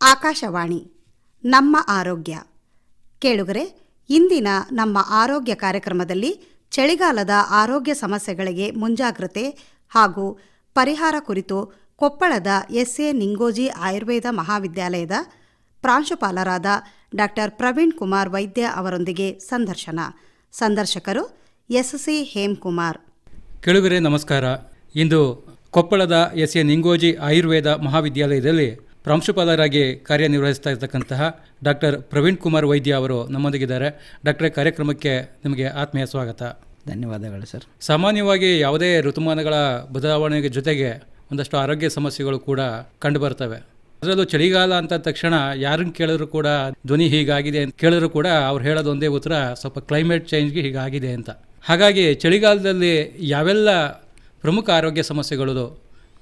ಆಕಾಶವಾಣಿ, ನಮ್ಮ ಆರೋಗ್ಯ. ಕೇಳುಗರೆ, ಇಂದಿನ ನಮ್ಮ ಆರೋಗ್ಯ ಕಾರ್ಯಕ್ರಮದಲ್ಲಿ ಚಳಿಗಾಲದ ಆರೋಗ್ಯ ಸಮಸ್ಯೆಗಳಿಗೆ ಮುಂಜಾಗ್ರತೆ ಹಾಗೂ ಪರಿಹಾರ ಕುರಿತು ಕೊಪ್ಪಳದ ಎಸ್ಎ ನಿಂಗೋಜಿ ಆಯುರ್ವೇದ ಮಹಾವಿದ್ಯಾಲಯದ ಪ್ರಾಂಶುಪಾಲರಾದ ಡಾಕ್ಟರ್ ಪ್ರವೀಣ್ ಕುಮಾರ್ ವೈದ್ಯ ಅವರೊಂದಿಗೆ ಸಂದರ್ಶನ. ಸಂದರ್ಶಕರು ಎಸ್ ಸಿ ಹೇಮ್ಕುಮಾರ್. ಕೆಳಗರೆ, ನಮಸ್ಕಾರ. ಇಂದು ಕೊಪ್ಪಳದ ಎಸ್ ಎ ನಿಂಗೋಜಿ ಆಯುರ್ವೇದ ಮಹಾವಿದ್ಯಾಲಯದಲ್ಲಿ ಪ್ರಾಂಶುಪಾಲರಾಗಿ ಕಾರ್ಯನಿರ್ವಹಿಸ್ತಾ ಇರತಕ್ಕಂತಹ ಡಾಕ್ಟರ್ ಪ್ರವೀಣ್ ಕುಮಾರ್ ವೈದ್ಯ ಅವರು ನಮ್ಮೊಂದಿಗಿದ್ದಾರೆ. ಡಾಕ್ಟರ್ ಕಾರ್ಯಕ್ರಮಕ್ಕೆ ನಿಮಗೆ ಆತ್ಮೀಯ ಸ್ವಾಗತ. ಧನ್ಯವಾದಗಳು ಸರ್. ಸಾಮಾನ್ಯವಾಗಿ ಯಾವುದೇ ಋತುಮಾನಗಳ ಬದಲಾವಣೆಗೆ ಜೊತೆಗೆ ಒಂದಷ್ಟು ಆರೋಗ್ಯ ಸಮಸ್ಯೆಗಳು ಕೂಡ ಕಂಡು ಬರ್ತವೆ ಅದರಲ್ಲೂ ಚಳಿಗಾಲ ಅಂತ ತಕ್ಷಣ ಯಾರನ್ನು ಕೇಳಿದ್ರು ಕೂಡ ಧ್ವನಿ ಹೀಗಾಗಿದೆ ಅಂತ ಕೇಳಿದ್ರು ಕೂಡ ಅವ್ರು ಹೇಳೋದು ಒಂದೇ ಉತ್ತರ ಸ್ವಲ್ಪ ಕ್ಲೈಮೇಟ್ ಚೇಂಜ್ಗೆ ಹೀಗಾಗಿದೆ ಅಂತ. ಹಾಗಾಗಿ ಚಳಿಗಾಲದಲ್ಲಿ ಯಾವೆಲ್ಲ ಪ್ರಮುಖ ಆರೋಗ್ಯ ಸಮಸ್ಯೆಗಳು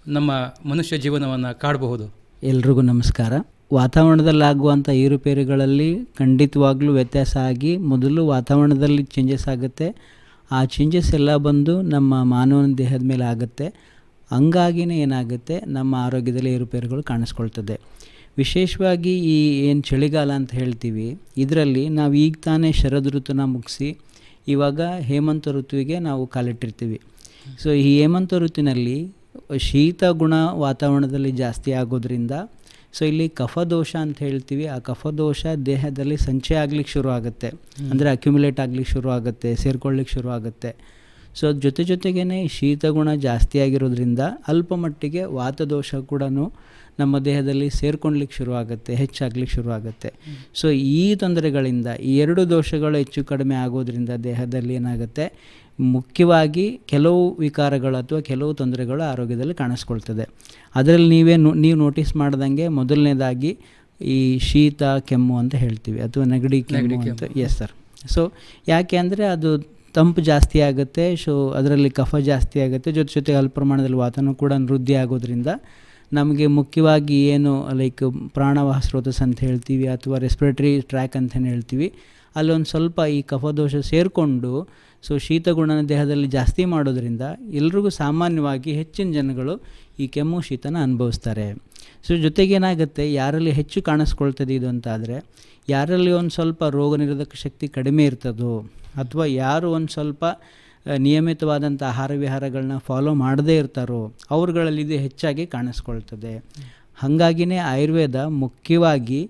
ನಮ್ಮ ಮನುಷ್ಯ ಜೀವನವನ್ನು ಕಾಡಬಹುದು? ಎಲ್ರಿಗೂ ನಮಸ್ಕಾರ. ವಾತಾವರಣದಲ್ಲಾಗುವಂಥ ಏರುಪೇರುಗಳಲ್ಲಿ ಖಂಡಿತವಾಗ್ಲೂ ವ್ಯತ್ಯಾಸ ಆಗಿ ಮೊದಲು ವಾತಾವರಣದಲ್ಲಿ ಚೇಂಜಸ್ ಆಗುತ್ತೆ. ಆ ಚೇಂಜಸ್ ಎಲ್ಲ ಬಂದು ನಮ್ಮ ಮಾನವನ ದೇಹದ ಮೇಲೆ ಆಗುತ್ತೆ. ಹಂಗಾಗಿನೇ ಏನಾಗುತ್ತೆ? ನಮ್ಮ ಆರೋಗ್ಯದಲ್ಲಿ ಏರುಪೇರುಗಳು ಕಾಣಿಸ್ಕೊಳ್ತದೆ. ವಿಶೇಷವಾಗಿ ಈ ಏನು ಚಳಿಗಾಲ ಅಂತ ಹೇಳ್ತೀವಿ, ಇದರಲ್ಲಿ ನಾವು ಈಗ ತಾನೇ ಶರದ್ ಋತುನ ಮುಗಿಸಿ ಇವಾಗ ಹೇಮಂತ ಋತುವಿಗೆ ನಾವು ಕಾಲಿಟ್ಟಿರ್ತೀವಿ. ಸೊ ಈ ಹೇಮಂತ ಋತುವಿನಲ್ಲಿ ಶೀತ ಗುಣ ವಾತಾವರಣದಲ್ಲಿ ಜಾಸ್ತಿ ಆಗೋದ್ರಿಂದ ಸೊ ಇಲ್ಲಿ ಕಫದೋಷ ಅಂತ ಹೇಳ್ತೀವಿ. ಆ ಕಫದೋಷ ದೇಹದಲ್ಲಿ ಸಂಚಯ ಆಗ್ಲಿಕ್ಕೆ ಶುರು ಆಗುತ್ತೆ. ಅಂದರೆ ಅಕ್ಯುಮುಲೇಟ್ ಆಗ್ಲಿಕ್ಕೆ ಶುರು ಆಗುತ್ತೆ ಸೇರ್ಕೊಳ್ಳಿಕ್ಕೆ ಶುರು ಆಗುತ್ತೆ. ಸೊ ಜೊತೆ ಜೊತೆಗೇ ಶೀತ ಗುಣ ಜಾಸ್ತಿ ಆಗಿರೋದ್ರಿಂದ ಅಲ್ಪ ಮಟ್ಟಿಗೆ ವಾತದೋಷ ಕೂಡ ನಮ್ಮ ದೇಹದಲ್ಲಿ ಸೇರ್ಕೊಳ್ಲಿಕ್ಕೆ ಶುರು ಆಗುತ್ತೆ ಹೆಚ್ಚಾಗ್ಲಿಕ್ಕೆ ಶುರು ಆಗುತ್ತೆ. ಸೊ ಈ ತೊಂದರೆಗಳಿಂದ ಈ ಎರಡು ದೋಷಗಳು ಹೆಚ್ಚು ಕಡಿಮೆ ಆಗೋದ್ರಿಂದ ದೇಹದಲ್ಲಿ ಏನಾಗುತ್ತೆ ಮುಖ್ಯವಾಗಿ ಕೆಲವು ವಿಕಾರಗಳು ಅಥವಾ ಕೆಲವು ತೊಂದರೆಗಳು ಆರೋಗ್ಯದಲ್ಲಿ ಕಾಣಿಸ್ಕೊಳ್ತದೆ. ಅದರಲ್ಲಿ ನೀವೇ ನೋ ನೀವು ನೋಟಿಸ್ ಮಾಡ್ದಂಗೆ ಮೊದಲನೇದಾಗಿ ಈ ಶೀತ ಕೆಮ್ಮು ಅಂತ ಹೇಳ್ತೀವಿ ಅಥವಾ ನೆಗಡಿ ಕೆಮ್ಮು ಅಂತ. ಎಸ್ ಸರ್ ಸೊ ಯಾಕೆ ಅಂದರೆ ಅದು ತಂಪು ಜಾಸ್ತಿ ಆಗುತ್ತೆ ಸೊ ಅದರಲ್ಲಿ ಕಫ ಜಾಸ್ತಿ ಆಗುತ್ತೆ ಜೊತೆ ಜೊತೆಗೆ ಅಲ್ಪ ಪ್ರಮಾಣದಲ್ಲಿ ವಾತಾವರಣ ಕೂಡ ವೃದ್ಧಿ ಆಗೋದ್ರಿಂದ ನಮಗೆ ಮುಖ್ಯವಾಗಿ ಏನು ಲೈಕ್ ಪ್ರಾಣವಾಹ ಸ್ರೋತಸ್ ಅಂತ ಹೇಳ್ತೀವಿ ಅಥವಾ ರೆಸ್ಪಿರೇಟರಿ ಟ್ರ್ಯಾಕ್ ಅಂತ ಹೇಳ್ತೀವಿ. ಅಲ್ಲೊಂದು ಸ್ವಲ್ಪ ಈ ಕಫದೋಷ ಸೇರಿಕೊಂಡು ಸೊ ಶೀತಗುಣನ ದೇಹದಲ್ಲಿ ಜಾಸ್ತಿ ಮಾಡೋದರಿಂದ ಎಲ್ರಿಗೂ ಸಾಮಾನ್ಯವಾಗಿ ಹೆಚ್ಚಿನ ಜನಗಳು ಈ ಕೆಮ್ಮು ಶೀತನ ಅನುಭವಿಸ್ತಾರೆ. ಸೊ ಜೊತೆಗೇನಾಗುತ್ತೆ ಯಾರಲ್ಲಿ ಹೆಚ್ಚು ಕಾಣಿಸ್ಕೊಳ್ತದೆ ಇದು ಅಂತಾದರೆ, ಯಾರಲ್ಲಿ ಒಂದು ಸ್ವಲ್ಪ ರೋಗ ನಿರೋಧಕ ಶಕ್ತಿ ಕಡಿಮೆ ಇರ್ತದೋ, ಅಥವಾ ಯಾರು ಒಂದು ಸ್ವಲ್ಪ ನಿಯಮಿತವಾದಂಥ ಆಹಾರ ವಿಹಾರಗಳನ್ನ ಫಾಲೋ ಮಾಡದೇ ಇರ್ತಾರೋ, ಅವ್ರುಗಳಲ್ಲಿ ಇದು ಹೆಚ್ಚಾಗಿ ಕಾಣಿಸ್ಕೊಳ್ತದೆ. ಹಾಗಾಗಿನೇ ಆಯುರ್ವೇದ ಮುಖ್ಯವಾಗಿ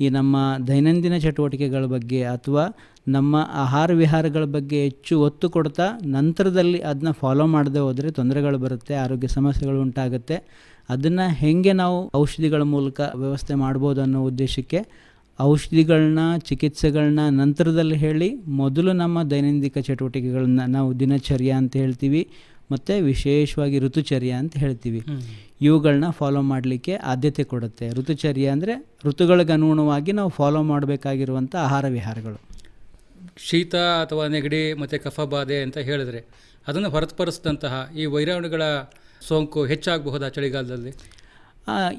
ಈ ನಮ್ಮ ದೈನಂದಿನ ಚಟುವಟಿಕೆಗಳ ಬಗ್ಗೆ ಅಥವಾ ನಮ್ಮ ಆಹಾರ ವಿಹಾರಗಳ ಬಗ್ಗೆ ಹೆಚ್ಚು ಒತ್ತು ಕೊಡ್ತಾ ನಂತರದಲ್ಲಿ ಅದನ್ನ ಫಾಲೋ ಮಾಡದೆ ಹೋದರೆ ತೊಂದರೆಗಳು ಬರುತ್ತೆ ಆರೋಗ್ಯ ಸಮಸ್ಯೆಗಳು ಉಂಟಾಗುತ್ತೆ. ಅದನ್ನು ಹೇಗೆ ನಾವು ಔಷಧಿಗಳ ಮೂಲಕ ವ್ಯವಸ್ಥೆ ಮಾಡ್ಬೋದು ಅನ್ನೋ ಉದ್ದೇಶಕ್ಕೆ ಔಷಧಿಗಳನ್ನ ಚಿಕಿತ್ಸೆಗಳನ್ನ ನಂತರದಲ್ಲಿ ಹೇಳಿ ಮೊದಲು ನಮ್ಮ ದೈನಂದಿಕ ಚಟುವಟಿಕೆಗಳನ್ನ ನಾವು ದಿನಚರ್ಯ ಅಂತ ಹೇಳ್ತೀವಿ ಮತ್ತು ವಿಶೇಷವಾಗಿ ಋತುಚರ್ಯ ಅಂತ ಹೇಳ್ತೀವಿ. ಇವುಗಳನ್ನ ಫಾಲೋ ಮಾಡಲಿಕ್ಕೆ ಆದ್ಯತೆ ಕೊಡುತ್ತೆ. ಋತುಚರ್ಯ ಅಂದರೆ ಋತುಗಳಿಗೆ ಅನುಗುಣವಾಗಿ ನಾವು ಫಾಲೋ ಮಾಡಬೇಕಾಗಿರುವಂಥ ಆಹಾರ ವಿಹಾರಗಳು. ಶೀತ ಅಥವಾ ನೆಗಡಿ ಮತ್ತು ಕಫಬಾಧೆ ಅಂತ ಹೇಳಿದ್ರೆ ಅದನ್ನು ಹೊರತುಪಡಿಸಿದಂತಹ ಈ ವೈರಾಣುಗಳ ಸೋಂಕು ಹೆಚ್ಚಾಗಬಹುದಾ ಚಳಿಗಾಲದಲ್ಲಿ?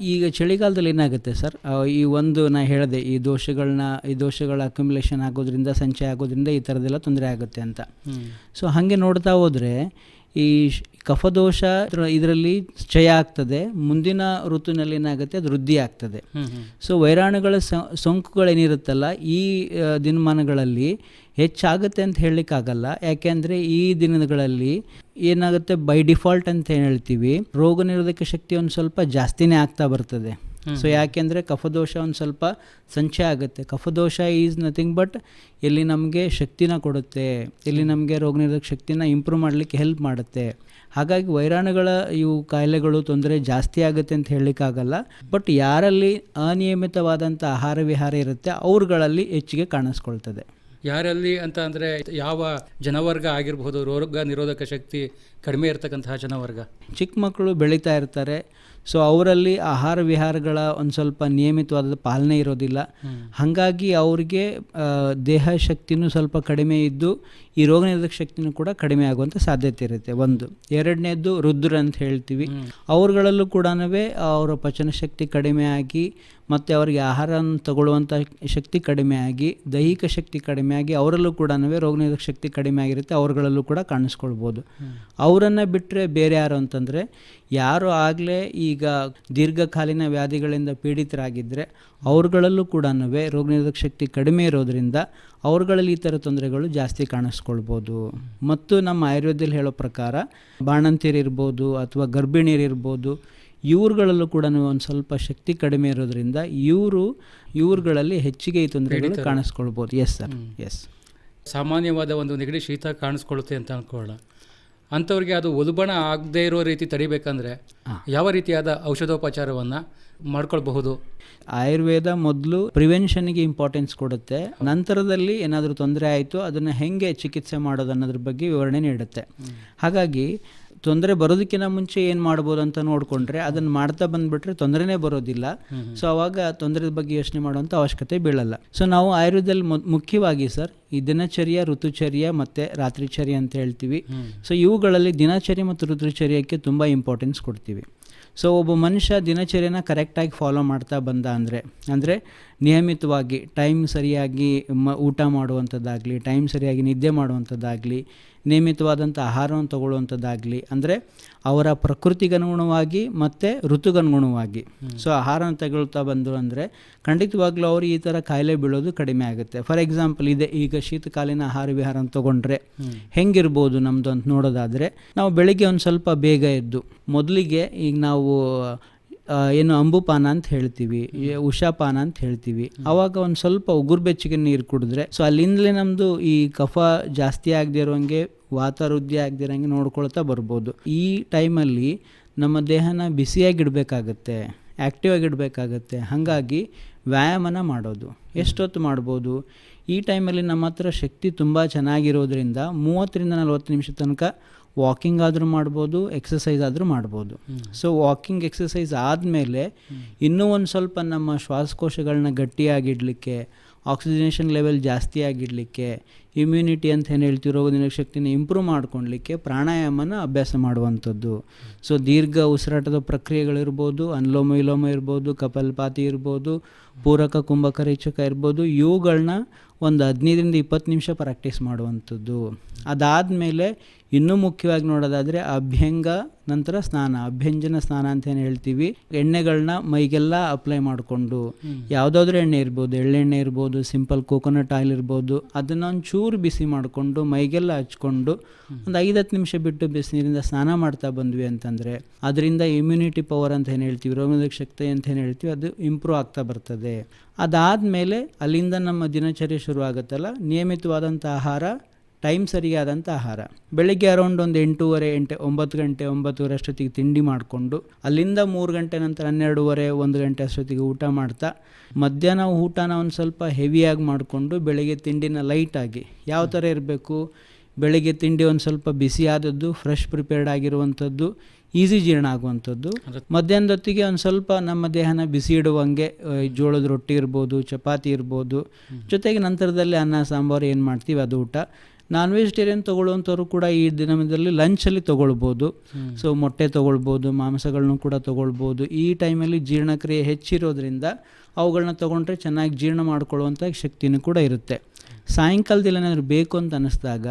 ಈಗ ಚಳಿಗಾಲದಲ್ಲಿ ಏನಾಗುತ್ತೆ ಸರ್? ಈ ಒಂದು ನಾ ಹೇಳಿದೆ ಈ ದೋಷಗಳನ್ನ ಈ ದೋಷಗಳ ಅಕ್ಯುಮುಲೇಷನ್ ಆಗೋದ್ರಿಂದ ಸಂಚಯ ಆಗೋದ್ರಿಂದ ಈ ಥರದ್ದೆಲ್ಲ ತೊಂದರೆ ಆಗುತ್ತೆ ಅಂತ. ಸೊ ಹಾಗೆ ನೋಡ್ತಾ ಹೋದರೆ ಈ ಕಫದೋಷ ಇದರಲ್ಲಿ ಕ್ಷಯ ಆಗ್ತದೆ. ಮುಂದಿನ ಋತುವಿನಲ್ಲಿ ಏನಾಗುತ್ತೆ ಅದು ವೃದ್ಧಿ ಆಗ್ತದೆ. ಸೊ ವೈರಾಣುಗಳ ಸ- ಸೋಂಕುಗಳೇನಿರುತ್ತಲ್ಲ ಈ ದಿನಮಾನಗಳಲ್ಲಿ ಹೆಚ್ಚಾಗುತ್ತೆ ಅಂತ ಹೇಳಲಿಕ್ಕಾಗಲ್ಲ. ಯಾಕೆಂದರೆ ಈ ದಿನಗಳಲ್ಲಿ ಏನಾಗುತ್ತೆ? ಬೈ ಡಿಫಾಲ್ಟ್ ಅಂತ ಏನು ಹೇಳ್ತೀವಿ. ರೋಗ ನಿರೋಧಕ ಶಕ್ತಿ ಒಂದು ಸ್ವಲ್ಪ ಜಾಸ್ತಿನೇ ಆಗ್ತಾ ಬರ್ತದೆ. ಸೊ ಯಾಕೆಂದರೆ ಕಫದೋಷ ಒಂದು ಸ್ವಲ್ಪ ಸಂಚಯ ಆಗುತ್ತೆ. ಕಫದೋಷ ಈಸ್ ನಥಿಂಗ್ ಬಟ್ ಎಲ್ಲಿ ನಮಗೆ ಶಕ್ತಿನ ಕೊಡುತ್ತೆ ಎಲ್ಲಿ ನಮಗೆ ರೋಗ ನಿರೋಧಕ ಶಕ್ತಿನ ಇಂಪ್ರೂವ್ ಮಾಡಲಿಕ್ಕೆ ಹೆಲ್ಪ್ ಮಾಡುತ್ತೆ. ಹಾಗಾಗಿ ವೈರಾಣುಗಳ ಇವು ಕಾಯಿಲೆಗಳು ತೊಂದರೆ ಜಾಸ್ತಿ ಆಗುತ್ತೆ ಅಂತ ಹೇಳಲಿಕ್ಕಾಗಲ್ಲ. ಬಟ್ ಯಾರಲ್ಲಿ ಅನಿಯಮಿತವಾದಂಥ ಆಹಾರ ವಿಹಾರ ಇರುತ್ತೆ ಅವ್ರುಗಳಲ್ಲಿ ಹೆಚ್ಚಿಗೆ ಕಾಣಿಸ್ಕೊಳ್ತದೆ. ಯಾರಲ್ಲಿ ಅಂತ ಅಂದರೆ ಯಾವ ಜನವರ್ಗ ಆಗಿರಬಹುದು ರೋಗ ನಿರೋಧಕ ಶಕ್ತಿ ಕಡಿಮೆ ಇರತಕ್ಕಂತಹ ಜನವರ್ಗ. ಚಿಕ್ಕ ಮಕ್ಕಳು ಬೆಳೀತಾ ಇರ್ತಾರೆ. ಸೊ ಅವರಲ್ಲಿ ಆಹಾರ ವಿಹಾರಗಳ ಒಂದು ಸ್ವಲ್ಪ ನಿಯಮಿತವಾದ ಪಾಲನೆ ಇರೋದಿಲ್ಲ. ಹಾಗಾಗಿ ಅವರಿಗೆ ದೇಹ ಶಕ್ತಿನೂ ಸ್ವಲ್ಪ ಕಡಿಮೆ ಇದ್ದು ಈ ರೋಗ ನಿರೋಧಕ ಶಕ್ತಿನೂ ಕೂಡ ಕಡಿಮೆ ಆಗುವಂಥ ಸಾಧ್ಯತೆ ಇರುತ್ತೆ. ಒಂದು. ಎರಡನೇದ್ದು ರುದ್ರ ಅಂತ ಹೇಳ್ತೀವಿ. ಅವ್ರುಗಳಲ್ಲೂ ಕೂಡ ಅವರ ಪಚನ ಶಕ್ತಿ ಕಡಿಮೆ ಆಗಿ ಮತ್ತು ಅವರಿಗೆ ಆಹಾರವನ್ನು ತಗೊಳ್ಳುವಂಥ ಶಕ್ತಿ ಕಡಿಮೆ ಆಗಿ ದೈಹಿಕ ಶಕ್ತಿ ಕಡಿಮೆ ಆಗಿ ಅವರಲ್ಲೂ ಕೂಡ ರೋಗ ನಿರೋಧಕ ಶಕ್ತಿ ಕಡಿಮೆ ಆಗಿರುತ್ತೆ. ಅವ್ರುಗಳಲ್ಲೂ ಕೂಡ ಕಾಣಿಸ್ಕೊಳ್ಬೋದು. ಅವರನ್ನು ಬಿಟ್ಟರೆ ಬೇರೆ ಯಾರು ಅಂತಂದರೆ ಯಾರು ಆಗಲೇ ಈಗ ದೀರ್ಘಕಾಲೀನ ವ್ಯಾಧಿಗಳಿಂದ ಪೀಡಿತರಾಗಿದ್ದರೆ ಅವ್ರುಗಳಲ್ಲೂ ಕೂಡ ರೋಗನಿರೋಧಕ ಶಕ್ತಿ ಕಡಿಮೆ ಇರೋದರಿಂದ ಅವ್ರುಗಳಲ್ಲಿ ಈ ಥರ ತೊಂದರೆಗಳು ಜಾಸ್ತಿ ಕಾಣಿಸ್ಕೊಳ್ಬೋದು. ಮತ್ತು ನಮ್ಮ ಆಯುರ್ವೇದದಲ್ಲಿ ಹೇಳೋ ಪ್ರಕಾರ ಬಾಣಂತಿಯರಿರ್ಬೋದು ಅಥವಾ ಗರ್ಭಿಣಿಯರಿರ್ಬೋದು ಇವ್ರುಗಳಲ್ಲೂ ಕೂಡ ಒಂದು ಸ್ವಲ್ಪ ಶಕ್ತಿ ಕಡಿಮೆ ಇರೋದ್ರಿಂದ ಇವರು ಇವ್ರುಗಳಲ್ಲಿ ಹೆಚ್ಚಿಗೆ ಈ ತೊಂದರೆಗಳು ಕಾಣಿಸ್ಕೊಳ್ಬೋದು. ಎಸ್ ಸರ್ ಎಸ್ ಸಾಮಾನ್ಯವಾದ ಒಂದು ನೆಗಡಿ ಶೀತ ಕಾಣಿಸ್ಕೊಳ್ಳುತ್ತೆ ಅಂತ ಅನ್ಕೊಳ್ಳೋಣ. ಅಂಥವ್ರಿಗೆ ಅದು ಉಲ್ಬಣ ಆಗದೇ ಇರೋ ರೀತಿ ತಡಿಬೇಕಂದ್ರೆ ಯಾವ ರೀತಿಯಾದ ಔಷಧೋಪಚಾರವನ್ನು ಮಾಡ್ಕೊಳ್ಬಹುದು? ಆಯುರ್ವೇದ ಮೊದಲು ಪ್ರಿವೆನ್ಷನ್ಗೆ ಇಂಪಾರ್ಟೆನ್ಸ್ ಕೊಡುತ್ತೆ. ನಂತರದಲ್ಲಿ ಏನಾದರೂ ತೊಂದರೆ ಆಯಿತು ಅದನ್ನು ಹೆಂಗೆ ಚಿಕಿತ್ಸೆ ಮಾಡೋದು ಅನ್ನೋದ್ರ ಬಗ್ಗೆ ವಿವರಣೆ ನೀಡುತ್ತೆ. ಹಾಗಾಗಿ ತೊಂದರೆ ಬರೋದಕ್ಕಿಂತ ಮುಂಚೆ ಏನು ಮಾಡ್ಬೋದು ಅಂತ ನೋಡಿಕೊಂಡ್ರೆ ಅದನ್ನು ಮಾಡ್ತಾ ಬಂದುಬಿಟ್ರೆ ತೊಂದರೆನೇ ಬರೋದಿಲ್ಲ. ಸೊ ಅವಾಗ ತೊಂದರೆ ಬಗ್ಗೆ ಯೋಚನೆ ಮಾಡುವಂಥ ಅವಶ್ಯಕತೆ ಬೀಳಲ್ಲ. ಸೊ ನಾವು ಆಯುರ್ವೇದದಲ್ಲಿ ಮುಖ್ಯವಾಗಿ ಸರ್ ಈ ದಿನಚರ್ಯ ಋತುಚರ್ಯ ಮತ್ತು ರಾತ್ರಿಚರ್ಯ ಅಂತ ಹೇಳ್ತೀವಿ. ಸೊ ಇವುಗಳಲ್ಲಿ ದಿನಚರ್ಯ ಮತ್ತು ಋತುಚರ್ಯಕ್ಕೆ ತುಂಬ ಇಂಪಾರ್ಟೆನ್ಸ್ ಕೊಡ್ತೀವಿ. ಸೊ ಒಬ್ಬ ಮನುಷ್ಯ ದಿನಚರ್ಯನ ಕರೆಕ್ಟಾಗಿ ಫಾಲೋ ಮಾಡ್ತಾ ಬಂದ ಅಂದರೆ ಅಂದರೆ ನಿಯಮಿತವಾಗಿ ಟೈಮ್ ಸರಿಯಾಗಿ ಮ ಊಟ ಮಾಡುವಂಥದ್ದಾಗಲಿ ಟೈಮ್ ಸರಿಯಾಗಿ ನಿದ್ದೆ ಮಾಡುವಂಥದ್ದಾಗಲಿ ನಿಯಮಿತವಾದಂಥ ಆಹಾರವನ್ನು ತಗೊಳ್ಳುವಂಥದ್ದಾಗಲಿ ಅಂದರೆ ಅವರ ಪ್ರಕೃತಿಗನುಗುಣವಾಗಿ ಮತ್ತು ಋತುಗನುಗುಣವಾಗಿ. ಸೊ ಆಹಾರನ ತಗೊಳ್ತಾ ಬಂದರು ಅಂದರೆ ಖಂಡಿತವಾಗ್ಲೂ ಅವರು ಈ ಥರ ಕಾಯಿಲೆ ಬೀಳೋದು ಕಡಿಮೆ ಆಗುತ್ತೆ. ಫಾರ್ ಎಕ್ಸಾಂಪಲ್ ಇದೆ ಈಗ ಶೀತಕಾಲೀನ ಆಹಾರ ವಿಹಾರ ತೊಗೊಂಡ್ರೆ ಹೆಂಗಿರ್ಬೋದು ನಮ್ಮದು ಅಂತ ನೋಡೋದಾದರೆ ನಾವು ಬೆಳಿಗ್ಗೆ ಒಂದು ಸ್ವಲ್ಪ ಬೇಗ ಎದ್ದು ಮೊದಲಿಗೆ ಈಗ ನಾವು ಏನು ಅಂಬುಪಾನ ಅಂತ ಹೇಳ್ತೀವಿ ಉಷಾಪಾನ ಅಂತ ಹೇಳ್ತೀವಿ. ಅವಾಗ ಒಂದು ಸ್ವಲ್ಪ ಉಗುರು ಬೆಚ್ಚಗೆ ನೀರು ಕುಡಿದ್ರೆ ಸೊ ಅಲ್ಲಿಂದಲೇ ನಮ್ಮದು ಈ ಕಫ ಜಾಸ್ತಿ ಆಗದೆ ಇರೋಂಗೆ, ವಾತಾವೃದ್ಧಿ ಆಗದೆ ಇರೋಂಗೆ ನೋಡ್ಕೊಳ್ತಾ ಬರ್ಬೋದು. ಈ ಟೈಮಲ್ಲಿ ನಮ್ಮ ದೇಹನ ಬಿಸಿಯಾಗಿಡಬೇಕಾಗತ್ತೆ ಆ್ಯಕ್ಟಿವ್ ಆಗಿಡಬೇಕಾಗತ್ತೆ ಹಾಗಾಗಿ ವ್ಯಾಯಾಮನ ಮಾಡೋದು. ಎಷ್ಟೊತ್ತು ಮಾಡ್ಬೋದು? ಈ ಟೈಮಲ್ಲಿ ನಮ್ಮ ಹತ್ರ ಶಕ್ತಿ ತುಂಬ ಚೆನ್ನಾಗಿರೋದ್ರಿಂದ ಮೂವತ್ತರಿಂದ ನಲ್ವತ್ತು ನಿಮಿಷ ತನಕ ವಾಕಿಂಗ್ ಆದರೂ ಮಾಡ್ಬೋದು ಎಕ್ಸಸೈಸ್ ಆದರೂ ಮಾಡ್ಬೋದು. ಸೊ ವಾಕಿಂಗ್ ಎಕ್ಸಸೈಸ್ ಆದಮೇಲೆ ಇನ್ನೂ ಒಂದು ಸ್ವಲ್ಪ ನಮ್ಮ ಶ್ವಾಸಕೋಶಗಳನ್ನ ಗಟ್ಟಿಯಾಗಿಡಲಿಕ್ಕೆ ಆಕ್ಸಿಜನೇಷನ್ ಲೆವೆಲ್ ಜಾಸ್ತಿ ಆಗಿಡಲಿಕ್ಕೆ ಇಮ್ಯುನಿಟಿ ಅಂತ ಏನು ಹೇಳ್ತೀವಿ ರೋಗ ಶಕ್ತಿನ ಇಂಪ್ರೂವ್ ಮಾಡ್ಕೊಳ್ಲಿಕ್ಕೆ ಪ್ರಾಣಾಯಾಮನ ಅಭ್ಯಾಸ ಮಾಡುವಂಥದ್ದು. ಸೊ ದೀರ್ಘ ಉಸಿರಾಟದ ಪ್ರಕ್ರಿಯೆಗಳಿರ್ಬೋದು ಅನುಲೋಮ ವಿಲೋಮ ಇರ್ಬೋದು ಕಪಲ್ಪಾತಿ ಇರ್ಬೋದು ಪೂರಕ ಕುಂಭಕ ರೇಚಕ ಇರ್ಬೋದು ಇವುಗಳನ್ನ ಒಂದು ಹದಿನೈದರಿಂದ ಇಪ್ಪತ್ತು ನಿಮಿಷ ಪ್ರಾಕ್ಟೀಸ್ ಮಾಡುವಂಥದ್ದು. ಅದಾದಮೇಲೆ ಇನ್ನೂ ಮುಖ್ಯವಾಗಿ ನೋಡೋದಾದರೆ ಅಭ್ಯಂಗ ನಂತರ ಸ್ನಾನ ಅಭ್ಯಂಜನ ಸ್ನಾನ ಅಂತ ಏನು ಹೇಳ್ತೀವಿ. ಎಣ್ಣೆಗಳನ್ನ ಮೈಗೆಲ್ಲ ಅಪ್ಲೈ ಮಾಡಿಕೊಂಡು ಯಾವುದಾದ್ರೂ ಎಣ್ಣೆ ಇರ್ಬೋದು ಎಳ್ಳೆಣ್ಣೆ ಇರ್ಬೋದು ಸಿಂಪಲ್ ಕೋಕೋನಟ್ ಆಯಿಲ್ ಇರ್ಬೋದು ಅದನ್ನು ಒಂಚೂರು ಬಿಸಿ ಮಾಡಿಕೊಂಡು ಮೈಗೆಲ್ಲ ಹಚ್ಕೊಂಡು ಒಂದು ಐದು ಹತ್ತು ನಿಮಿಷ ಬಿಟ್ಟು ಬಿಸಿನೀರಿಂದ ಸ್ನಾನ ಮಾಡ್ತಾ ಬಂದ್ವಿ ಅಂತಂದರೆ ಅದರಿಂದ ಇಮ್ಯುನಿಟಿ ಪವರ್ ಅಂತ ಏನು ಹೇಳ್ತೀವಿ ರೋಗನಿರೋಧಕ ಶಕ್ತಿ ಅಂತ ಏನು ಹೇಳ್ತೀವಿ ಅದು ಇಂಪ್ರೂವ್ ಆಗ್ತಾ ಬರ್ತದೆ. ಅದಾದ ಮೇಲೆ ಅಲ್ಲಿಂದ ನಮ್ಮ ದಿನಚರಿ ಶುರು ಆಗುತ್ತಲ್ಲ ನಿಯಮಿತವಾದಂಥ ಆಹಾರ ಟೈಮ್ ಸರಿಯಾದಂಥ ಆಹಾರ. ಬೆಳಿಗ್ಗೆ ಅರೌಂಡ್ ಒಂದು ಎಂಟೂವರೆ ಎಂಟು ಒಂಬತ್ತು ಗಂಟೆ ಒಂಬತ್ತುವರೆ ಅಷ್ಟೊತ್ತಿಗೆ ತಿಂಡಿ ಮಾಡಿಕೊಂಡು ಅಲ್ಲಿಂದ ಮೂರು ಗಂಟೆ ನಂತರ ಹನ್ನೆರಡೂವರೆ ಒಂದು ಗಂಟೆ ಅಷ್ಟೊತ್ತಿಗೆ ಊಟ ಮಾಡ್ತಾ ಮಧ್ಯಾಹ್ನ ಊಟನ ಒಂದು ಸ್ವಲ್ಪ ಹೆವಿಯಾಗಿ ಮಾಡಿಕೊಂಡು ಬೆಳಗ್ಗೆ ತಿಂಡಿನ ಲೈಟಾಗಿ ಯಾವ ಥರ ಇರಬೇಕು? ಬೆಳಗ್ಗೆ ತಿಂಡಿ ಒಂದು ಸ್ವಲ್ಪ ಬಿಸಿ ಆದದ್ದು ಫ್ರೆಶ್ ಪ್ರಿಪೇರ್ಡ್ ಆಗಿರುವಂಥದ್ದು ಈಸಿ ಜೀರ್ಣ ಆಗುವಂಥದ್ದು. ಮಧ್ಯಾಹ್ನದೊತ್ತಿಗೆ ಒಂದು ಸ್ವಲ್ಪ ನಮ್ಮ ದೇಹನ ಬಿಸಿ ಇಡುವಂಗೆ ಜೋಳದ ರೊಟ್ಟಿ ಇರ್ಬೋದು ಚಪಾತಿ ಇರ್ಬೋದು ಜೊತೆಗೆ ನಂತರದಲ್ಲಿ ಅನ್ನ ಸಾಂಬಾರು ಏನು ಮಾಡ್ತೀವಿ ಅದು ಊಟ. ನಾನ್ ವೆಜಿಟೇರಿಯನ್ ತೊಗೊಳ್ಳುವಂಥವ್ರು ಕೂಡ ಈ ದಿನದಲ್ಲಿ ಲಂಚಲ್ಲಿ ತೊಗೊಳ್ಬೋದು. ಸೊ ಮೊಟ್ಟೆ ತೊಗೊಳ್ಬೋದು ಮಾಂಸಗಳನ್ನು ಕೂಡ ತೊಗೊಳ್ಬೋದು. ಈ ಟೈಮಲ್ಲಿ ಜೀರ್ಣಕ್ರಿಯೆ ಹೆಚ್ಚಿರೋದ್ರಿಂದ ಅವುಗಳನ್ನ ತೊಗೊಂಡ್ರೆ ಚೆನ್ನಾಗಿ ಜೀರ್ಣ ಮಾಡ್ಕೊಳ್ಳುವಂಥ ಶಕ್ತಿನೂ ಕೂಡ ಇರುತ್ತೆ. ಸಾಯಂಕಾಲದಲ್ಲಿ ಏನಾದರೂ ಬೇಕು ಅಂತ ಅನ್ನಿಸ್ದಾಗ